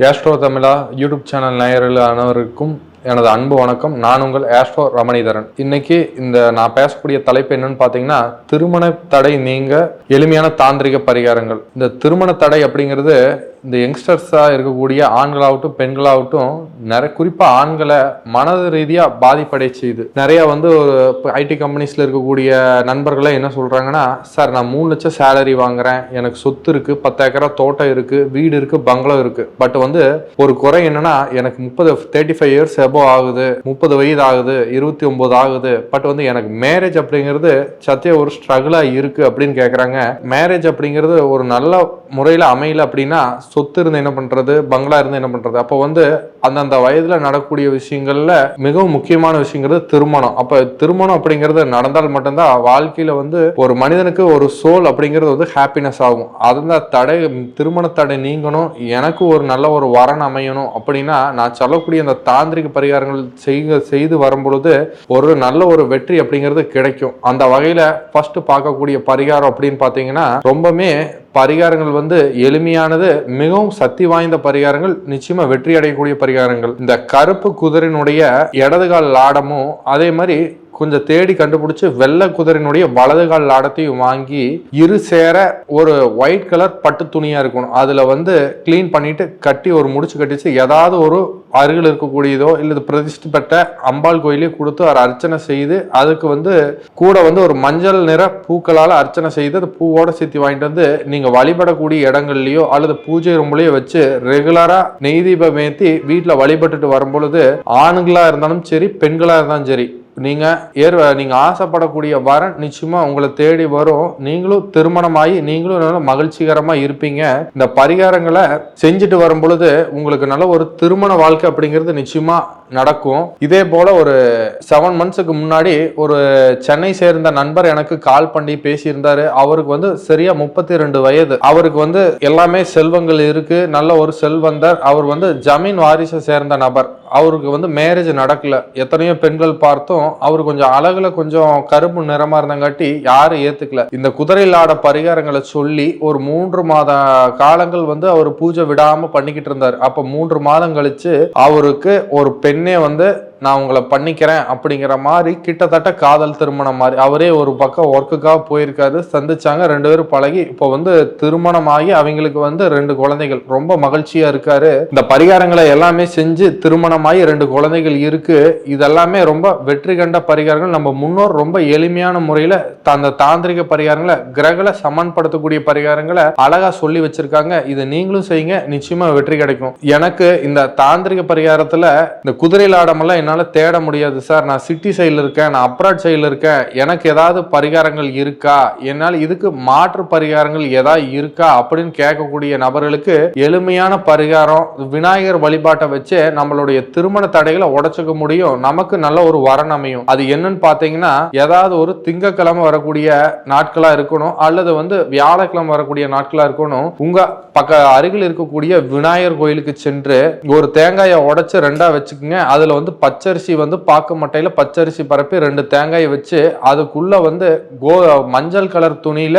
Astro தமிழா YouTube channel நேயர்கள் அனைவருக்கும் எனது அன்பு வணக்கம். நான் உங்கள் ஆஸ்ட்ரோ ரமணிதரன். இன்னைக்கு இந்த நான் பேசக்கூடிய தலைப்பு என்னன்னு பார்த்தீங்கன்னா திருமண தடை நீங்க எளிமையான தாந்திரிக பரிகாரங்கள். இந்த திருமண தடை அப்படிங்கிறது இந்த யங்ஸ்டர்ஸாக இருக்கக்கூடிய ஆண்களாகட்டும் பெண்களாகட்டும் நிறைய குறிப்பாக ஆண்களை மனது ரீதியாக பாதிப்படை செய்யுது நிறையா வந்து ஒரு ஐடி கம்பெனிஸில் இருக்கக்கூடிய நண்பர்களே என்ன சொல்கிறாங்கன்னா சார் நான் மூணு லட்சம் சேலரி வாங்குறேன். எனக்கு சொத்து இருக்குது பத்து ஏக்கரா தோட்டம் இருக்குது வீடு இருக்குது பங்களம் இருக்குது பட் வந்து ஒரு குறை என்னன்னா எனக்கு முப்பது தேர்ட்டி ஃபைவ் இயர்ஸ் எபோ ஆகுது முப்பது வயது ஆகுது இருபத்தி ஒன்பது ஆகுது. பட் வந்து எனக்கு மேரேஜ் அப்படிங்கிறது சத்திய ஒரு ஸ்ட்ரகிளாக இருக்குது அப்படின்னு கேட்குறாங்க மேரேஜ் அப்படிங்கிறது ஒரு நல்ல முறையில் அமையல அப்படின்னா சொத்து இருந்து என்ன பண்றது பங்களா இருந்து என்ன பண்றது. அப்போ வந்து அந்தந்த வயதுல நடக்கக்கூடிய விஷயங்கள்ல மிகவும் முக்கியமான விஷயங்கிறது திருமணம். அப்போ திருமணம் அப்படிங்கிறது நடந்தால் மட்டும்தான் வாழ்க்கையில வந்து ஒரு மனிதனுக்கு ஒரு சோல் அப்படிங்கிறது வந்து ஹாப்பினஸ் ஆகும். அதுதான் தடை திருமண தடை நீங்கணும். எனக்கு ஒரு நல்ல ஒரு வரன் அமையணும் அப்படின்னா நான் சொல்லக்கூடிய அந்த தாந்திரிக பரிகாரங்கள் செய்ய செய்து வரும்பொழுது ஒரு நல்ல ஒரு வெற்றி அப்படிங்கிறது கிடைக்கும். அந்த வகையில ஃபர்ஸ்ட் பார்க்கக்கூடிய பரிகாரம் அப்படின்னு பார்த்தீங்கன்னா ரொம்பவுமே பரிகாரங்கள் வந்து எளிமையானது மிகவும் சக்தி வாய்ந்த பரிகாரங்கள் நிச்சயமா வெற்றி அடையக்கூடிய பரிகாரங்கள். இந்த கருப்பு குதிரையினுடைய இடதுகால் லாடமும் அதே மாதிரி கொஞ்சம் தேடி கண்டுபிடிச்சு வெள்ளை குதிரையினுடைய வலது கால் லாடத்தையும் வாங்கி இரு சேர ஒரு ஒயிட் கலர் பட்டு துணியா இருக்கணும். அதுல வந்து க்ளீன் பண்ணிட்டு கட்டி ஒரு முடிச்சு கட்டிச்சு ஏதாவது ஒரு அருகில் இருக்கக்கூடியதோ இல்லை பிரதிஷ்டி பெற்ற அம்பாள் கோயிலே கொடுத்து அவர் அர்ச்சனை செய்து அதுக்கு வந்து கூட வந்து ஒரு மஞ்சள் நிற பூக்களால் அர்ச்சனை செய்து அந்த பூவோட சேர்த்து வாங்கிட்டு வந்து நீங்க வழிபடக்கூடிய இடங்கள்லயோ அல்லது பூஜை ரூம்லயோ வச்சு ரெகுலரா நெய் தீபம் ஏத்தி வீட்டில் வழிபட்டுட்டு வரும்பொழுது ஆணுங்களா இருந்தாலும் சரி பெண்களா இருந்தாலும் சரி நீங்கள் ஏர் நீங்கள் ஆசைப்படக்கூடிய வரன் நிச்சயமாக உங்களை தேடி வரும். நீங்களும் திருமணமாகி நீங்களும் நல்ல மகிழ்ச்சிகரமாக இருப்பீங்க. இந்த பரிகாரங்களை செஞ்சுட்டு வரும் பொழுது உங்களுக்கு நல்ல ஒரு திருமண வாழ்க்கை அப்படிங்கிறது நிச்சயமாக நடக்கும். இதே போல் ஒரு செவன் மந்த்ஸுக்கு முன்னாடி ஒரு சென்னை சேர்ந்த நண்பர் எனக்கு கால் பண்ணி பேசியிருந்தாரு. அவருக்கு வந்து சரியா முப்பத்தி ரெண்டு வயது. அவருக்கு வந்து எல்லாமே செல்வங்கள் இருக்கு. நல்ல ஒரு செல்வந்தர். அவர் வந்து ஜமீன் வாரிசை சேர்ந்த நபர். அவருக்கு வந்து மேரேஜ் நடக்கல. எத்தனையோ பெண்கள் பார்த்தும். அவர் கொஞ்சம் அழகுல கொஞ்சம் கருப்பு நிறமா இருந்தங்காட்டி யாரும் ஏத்துக்கல. இந்த குதிரையில் ஆட பரிகாரங்களை சொல்லி ஒரு மூன்று மாத காலங்கள் வந்து அவர் பூஜை விடாம பண்ணிக்கிட்டு இருந்தார். அப்ப மூன்று மாதம் கழிச்சு அவருக்கு ஒரு பெண்ணே வந்து நான் உங்களை பண்ணிக்கிறேன் அப்படிங்கிற மாதிரி கிட்டத்தட்ட காதல் திருமணம் மாதிரி. அவரே ஒரு பக்கம் ஒர்க்குக்காக போயிருக்காரு சந்திச்சாங்க ரெண்டு பேரும் பழகி. இப்போ வந்து திருமணமாகி அவங்களுக்கு வந்து ரெண்டு குழந்தைகள். ரொம்ப மகிழ்ச்சியா இருக்காரு. இந்த பரிகாரங்களை எல்லாமே செஞ்சு திருமணமாகி ரெண்டு குழந்தைகள் இருக்கு. இதெல்லாமே ரொம்ப வெற்றி கண்ட பரிகாரங்கள். நம்ம முன்னோர் ரொம்ப எளிமையான முறையில அந்த தாந்திரிக பரிகாரங்களை கிரகங்களை சமன்படுத்தக்கூடிய பரிகாரங்களை அழகா சொல்லி வச்சிருக்காங்க. இதை நீங்களும் செய்யுங்க. நிச்சயமா வெற்றி கிடைக்கும். எனக்கு இந்த தாந்திரிக பரிகாரத்துல இந்த குதிரையில் ஆடமெல்லாம் என்னால் தேட முடியாது சார். நான் சிட்டி சைடில் இருக்கேன் நான் அப்ராட் சைடில் இருக்கேன். எனக்கு ஏதாவது பரிகாரங்கள் இருக்கா? என்னால் இதுக்கு மாற்று பரிகாரங்கள் ஏதாவது இருக்கா? அப்படின்னு கேட்கக்கூடிய நபர்களுக்கு எளிமையான பரிகாரம் விநாயகர் வழிபாட்டை வச்சு நம்மளுடைய திருமண தடைகளை உடச்சிக்க முடியும். நமக்கு நல்ல ஒரு வரன் அமையும். அது என்னன்னு பார்த்தீங்கன்னா ஏதாவது ஒரு திங்கக்கிழமை வரக்கூடிய நாட்களாக இருக்கணும் அல்லது வந்து வியாழக்கிழமை வரக்கூடிய நாட்களாக இருக்கணும். உங்கள் பக்க அருகில் இருக்கக்கூடிய விநாயகர் கோயிலுக்கு சென்று ஒரு தேங்காயை உடச்சி ரெண்டாக வச்சுக்கோங்க. அதில் வந்து பச்சரிசி வந்து பாக்கு மட்டையில பச்சரிசி பரப்பி ரெண்டு தேங்காயை வச்சு அதுக்குள்ள வந்து கோ மஞ்சள் கலர் துணியில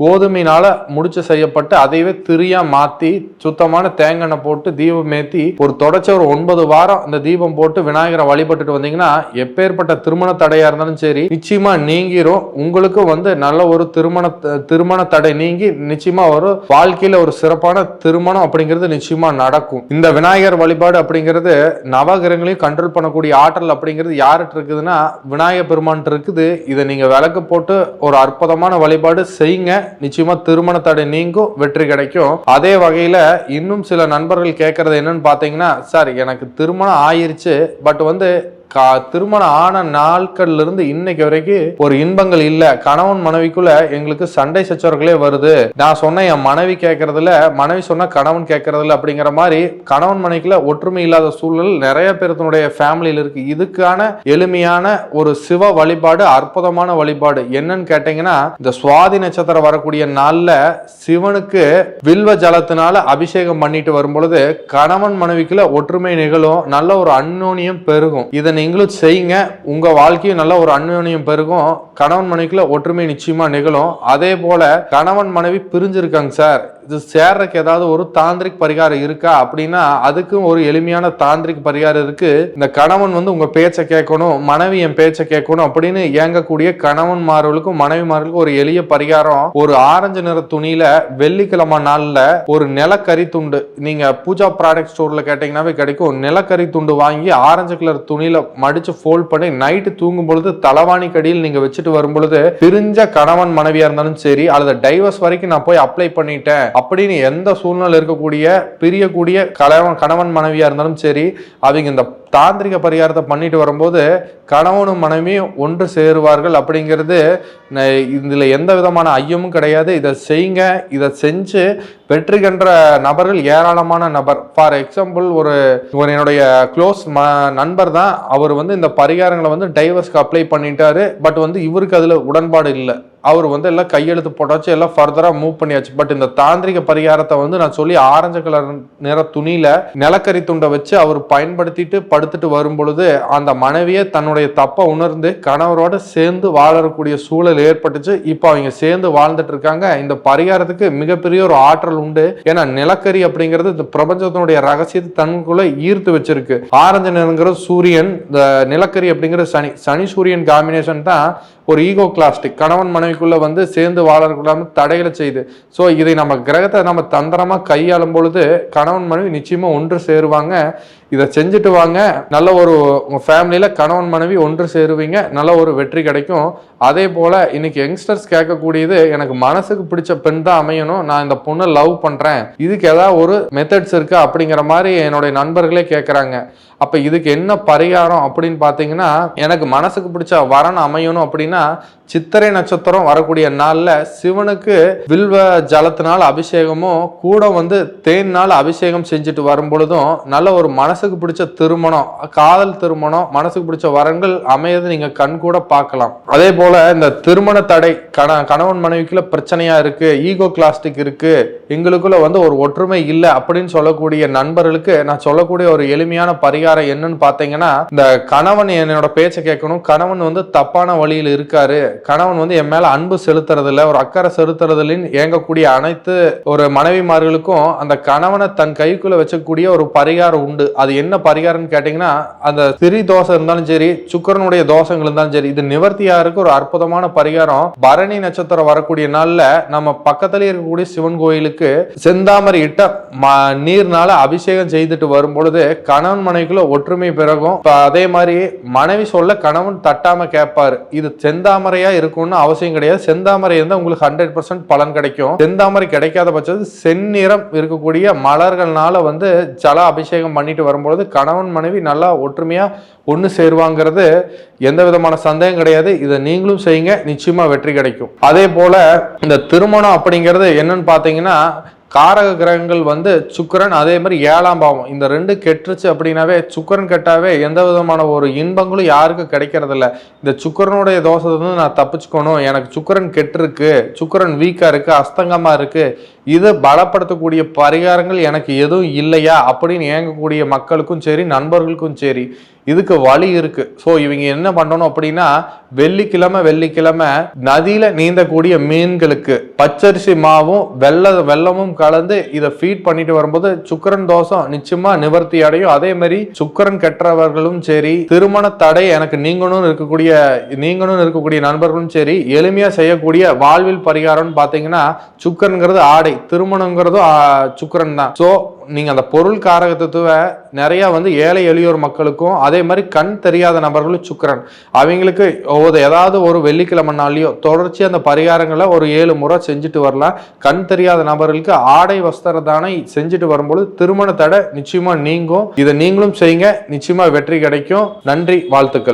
கோதுமையினால முடிச்சு செய்யப்பட்டு அதையவே திரியா மாத்தி சுத்தமான தேங்காய் போட்டு தீபம் ஏத்தி ஒரு தொடச்ச ஒரு ஒன்பது வாரம் இந்த தீபம் போட்டு விநாயகரை வழிபட்டுட்டு வந்தீங்கன்னா எப்பேற்பட்ட திருமண தடையா இருந்தாலும் சரி நிச்சயமா நீங்கிரும். உங்களுக்கு வந்து நல்ல ஒரு திருமண திருமண தடை நீங்கி நிச்சயமா ஒரு வாழ்க்கையில ஒரு சிறப்பான திருமணம் அப்படிங்கிறது நிச்சயமா நடக்கும். இந்த விநாயகர் வழிபாடு அப்படிங்கிறது நவகிரகங்களையும் கண்ட்ரோல் பண்ணக்கூடிய ஆற்றல் அப்படிங்கிறது யார்கிட்ட இருக்குதுன்னா விநாயகர் பெருமான் இருக்குது. இதை நீங்க விளக்கு போட்டு ஒரு அற்புதமான வழிபாடு செய்யுங்க. நிச்சயமா திருமண தடை நீங்கும் வெற்றி கிடைக்கும். அதே வகையில இன்னும் சில நண்பர்கள் கேட்கறது என்னன்னு பாத்தீங்கன்னா சார் எனக்கு திருமணம் ஆயிருச்சு பட் வந்து கா திருமணம் ஆன நாட்கள்ல இருந்து இன்னைக்கு வரைக்கும் ஒரு இன்பங்கள் இல்ல. கணவன் மனைவிக்குள்ள எங்களுக்கு சண்டை சச்சரவுகளே வருது. நான் சொன்ன என் மனைவி கேட்கறதுல மனைவி சொன்ன கணவன் கேட்கறதுல அப்படிங்கிற மாதிரி கணவன் மனைவிக்குள்ள ஒற்றுமை இல்லாத சூழல் நிறைய பேருத்தினுடைய ஃபேமிலியில் இருக்கு. இதுக்கான எளிமையான ஒரு சிவ வழிபாடு அற்புதமான வழிபாடு என்னன்னு கேட்டீங்கன்னா இந்த சுவாதி நட்சத்திரம் வரக்கூடிய நாள்ல சிவனுக்கு வில்வ ஜலத்தினால அபிஷேகம் பண்ணிட்டு வரும் பொழுது கணவன் மனைவிக்குள்ள ஒற்றுமை நிகழும். நல்ல ஒரு அந்யோன்யம் பெருகும். இதை நீங்களும் செய்யுங்க. உங்கள் வாழ்க்கையும் நல்ல ஒரு அந்யோன்யம் பெருகும். கணவன் மனைவிக்குள்ள ஒற்றுமை நிச்சயமாக நிகழும். அதே போல கணவன் மனைவி பிரிஞ்சிருக்காங்க சார். இது சேர்றதுக்கு ஏதாவது ஒரு தாந்திரிக் பரிகாரம் இருக்கா அப்படின்னா அதுக்கும் ஒரு எளிமையான தாந்திரிக் பரிகாரம் இருக்கு. இந்த கணவன் வந்து உங்க பேச்சை கேட்கணும் மனைவி என் பேச்சை கேட்கணும் அப்படின்னு ஏங்கக்கூடிய கணவன்மார்களுக்கும் மனைவிமார்களுக்கும் ஒரு எளிய பரிகாரம். ஒரு ஆரஞ்சு நிற துணியில வெள்ளிக்கிழமை நாள்ல ஒரு நிலக்கரி துண்டு. நீங்க பூஜா ப்ராடக்ட் ஸ்டோர்ல கேட்டீங்கன்னாவே கிடைக்கும். நிலக்கரி துண்டு வாங்கி ஆரஞ்சு கலர் துணியில மடிச்சு ஃபோல்ட் பண்ணி நைட்டு தூங்கும் பொழுது தலவாணி கடியில் நீங்க வச்சுட்டு வரும் பொழுது பிரிஞ்ச கணவன் மனைவியா இருந்தாலும் சரி அல்லது டைவர்ஸ் வரைக்கும் நான் போய் அப்ளை பண்ணிட்டேன் அப்படின்னு எந்த சூழ்நிலை இருக்கக்கூடிய பிரியக்கூடிய கணவன் கணவன் மனைவியாக இருந்தாலும் சரி அவங்க இந்த தாந்திரிக பரிகாரத்தை பண்ணிட்டு வரும்போது கணவனும் மனைவியும் ஒன்று சேருவார்கள் அப்படிங்கிறது இதில் எந்த விதமான ஐயமும் கிடையாது. இதை செய்யுங்க. இதை செஞ்சு வெற்றிகின்ற நபர்கள் ஏராளமான நபர். ஃபார் எக்ஸாம்பிள் ஒரு ஒரு என்னுடைய க்ளோஸ் ம நண்பர் தான். அவர் வந்து இந்த பரிகாரங்களை வந்து டைவர்ஸ்க்கு அப்ளை பண்ணிட்டாரு. பட் வந்து இவருக்கு அதில் உடன்பாடு இல்லை. அவர் வந்து எல்லாம் கையெழுத்து போட்டாச்சு எல்லாம் ஃபர்தராக மூவ் பண்ணியாச்சு. பட் இந்த தாந்திரிக பரிகாரத்தை வந்து நான் சொல்லி ஆரஞ்சு கலர் நிற துணியில நிலக்கரி துண்டை வச்சு அவர் பயன்படுத்திட்டு படுத்துட்டு வரும் பொழுது அந்த மனைவியை தன்னுடைய தப்பை உணர்ந்து கணவரோட சேர்ந்து வாழக்கூடிய சூழல் ஏற்பட்டுச்சு. இப்போ அவங்க சேர்ந்து வாழ்ந்துட்டு இருக்காங்க. இந்த பரிகாரத்துக்கு மிகப்பெரிய ஒரு ஆற்றல் உண்டு. ஏன்னா நிலக்கரி அப்படிங்கிறது இந்த பிரபஞ்சத்தினுடைய ரகசியத்தை தனக்குள்ள ஈர்த்து வச்சிருக்கு. ஆரஞ்சு நிறங்கிற சூரியன் இந்த நிலக்கரி அப்படிங்கிற சனி சனி சூரியன் காம்பினேஷன் தான் ஒரு ஈகோ கிளாஸ்டிக் கணவன் மனைவி மனைவிக்குள்ள வந்து சேர்ந்து வாழக்கூடாமல் தடைகளை செய்யுது ஸோ இதை நம்ம கிரகத்தை நம்ம தந்திரமாக கையாளும் பொழுது கணவன் மனைவி நிச்சயமாக ஒன்று சேருவாங்க. இதை செஞ்சுட்டு வாங்க. நல்ல ஒரு உங்கள் ஃபேமிலியில் கணவன் மனைவி ஒன்று சேருவீங்க. நல்ல ஒரு வெற்றி கிடைக்கும். அதே போல் இன்னைக்கு யங்ஸ்டர்ஸ் கேட்கக்கூடியது எனக்கு மனசுக்கு பிடிச்ச பெண் தான் அமையணும். நான் இந்த பொண்ணை லவ் பண்ணுறேன் இதுக்கு ஏதாவது ஒரு மெத்தட்ஸ் இருக்கா அப்படிங்கிற மாதிரி என்னுடைய நண்பர்களே கேட்குறாங்க. அப்போ இதுக்கு என்ன பரிகாரம் அப்படின்னு பார்த்தீங்கன்னா எனக்கு மனசுக்கு பிடிச்ச வரன் அமையணும் அப்படின்னா சித்திரை நட்சத்திரம் வரக்கூடிய நாளில் சிவனுக்கு வில்வ ஜலத்தினால் அபிஷேகமும் கூட வந்து தேன்னால் அபிஷேகம் செஞ்சுட்டு வரும் பொழுதும் நல்ல ஒரு மனசுக்கு பிடிச்ச திருமணம் காதல் திருமணம் மனசுக்கு பிடிச்ச வரங்கள் அமையது நீங்கள் கண் கூட பார்க்கலாம். அதே போல் இந்த திருமண தடை கண கணவன் மனைவிக்குள்ள பிரச்சனையாக இருக்குது ஈகோ கிளாஸ்டிக் இருக்குது எங்களுக்குள்ள வந்து ஒரு ஒற்றுமை இல்லை அப்படின்னு சொல்லக்கூடிய நண்பர்களுக்கு நான் சொல்லக்கூடிய ஒரு எளிமையான பரிகாரம் என்னன்னு பார்த்தீங்கன்னா இந்த கணவன் என்னோட பேச்சை கேட்கணும். கணவன் வந்து தப்பான வழியில் இருக்காரு. கணவன் வந்து என் மேல அன்பு செலுத்துறது இல்ல ஒரு அக்கறை செலுத்துறதுலன்னு ஏங்கக்கூடிய அனைத்து ஒரு மனைவிமார்களுக்கும் அந்த கணவனை தன் கைக்குள்ள வச்சக்கூடிய ஒரு பரிகாரம் உண்டு. அது என்ன பரிகாரம்னு கேட்டீங்கன்னா அந்த திரி தோசை இருந்தாலும் சரி சுக்கரனுடைய தோஷங்கள் இருந்தாலும் சரி இது நிவர்த்தியாருக்கு ஒரு அற்புதமான பரிகாரம். பரணி நட்சத்திரம் வரக்கூடிய நாள்ல நம்ம பக்கத்துல இருக்கக்கூடிய சிவன் கோயிலுக்கு செந்தாமரை இட்ட நீர்னால அபிஷேகம் செய்துட்டு வரும் பொழுது கணவன் வீட்டுக்குள்ள ஒற்றுமை பிறகும். அதே மாதிரி மனைவி சொல்ல கணவன் தட்டாம கேட்பாரு இது செந்தாமரையா இருக்கும்னு அவசியம் கிடையாது. செந்தாமரை இருந்தால் உங்களுக்கு ஹண்ட்ரட் பர்சன்ட் பலன் கிடைக்கும். செந்தாமரை கிடைக்காத பட்சத்து செந்நிறம் இருக்கக்கூடிய மலர்கள்னால வந்து ஜல அபிஷேகம் பண்ணிட்டு வரும்பொழுது கணவன் மனைவி நல்லா ஒற்றுமையா ஒன்று சேருவாங்கிறது எந்த விதமான சந்தேகம் கிடையாது. இதை நீங்களும் செய்யுங்க. நிச்சயமா வெற்றி கிடைக்கும். அதே போல இந்த திருமணம் அப்படிங்கிறது என்னன்னு பார்த்தீங்கன்னா காரக கிரகங்கள் வந்து சுக்கிரன் அதே மாதிரி ஏழாம் பாவம். இந்த ரெண்டு கெட்டுருச்சு அப்படின்னாவே சுக்கிரன் கெட்டாவே எந்த விதமான ஒரு இன்பங்களும் யாருக்கும் கிடைக்கிறதில்ல. இந்த சுக்கிரனுடைய தோஷத்தை வந்து நான் தப்பிச்சுக்கணும். எனக்கு சுக்கிரன் கெட்டிருக்கு சுக்கிரன் வீக்காக இருக்குது அஸ்தங்கமாக இருக்குது இதை பலப்படுத்தக்கூடிய பரிகாரங்கள் எனக்கு எதுவும் இல்லையா அப்படின்னு ஏங்கக்கூடிய மக்களுக்கும் சரி நண்பர்களுக்கும் சரி இதுக்கு வழி இருக்கு. ஸோ இவங்க என்ன பண்ணணும் அப்படின்னா வெள்ளிக்கிழமை வெள்ளிக்கிழமை நதியில நீந்தக்கூடிய மீன்களுக்கு பச்சரிசி மாவும் வெள்ள வெள்ளமும் கலந்து இதை ஃபீட் பண்ணிட்டு வரும்போது சுக்கரன் தோஷம் நிச்சயமா நிவர்த்தி அடையும். அதே மாதிரி சுக்கரன் கெட்டவர்களும் சரி திருமண தடை எனக்கு நீங்கணும்னு இருக்கக்கூடிய நீங்கணும்னு இருக்கக்கூடிய நண்பர்களும் சரி எளிமையா செய்யக்கூடிய வாழ்வில் பரிகாரம்னு பார்த்தீங்கன்னா சுக்கரன்கிறது ஆடை. திருமணங்கிறதும் சுக்கரன் தான். ஸோ நீங்க அந்த பொருள் காரகத்துவ நிறைய வந்து ஏழை எளியோர் மக்களுக்கும் அதே மாதிரி கண் தெரியாத நபர்களும் சுக்கரன். அவங்களுக்கு ஒரு ஏதாவது ஒரு வெள்ளிக்கிழமை நாள்லயோ தொடர்ச்சி அந்த பரிகாரங்களை ஒரு ஏழு முறை செஞ்சுட்டு வரலாம். கண் தெரியாத நபர்களுக்கு ஆடை வஸ்திர தானே செஞ்சுட்டு வரும்பொழுது திருமண தடை நிச்சயமா நீங்கும். இதை நீங்களும் செய்யுங்க. நிச்சயமா வெற்றி கிடைக்கும். நன்றி வாழ்த்துக்கள்.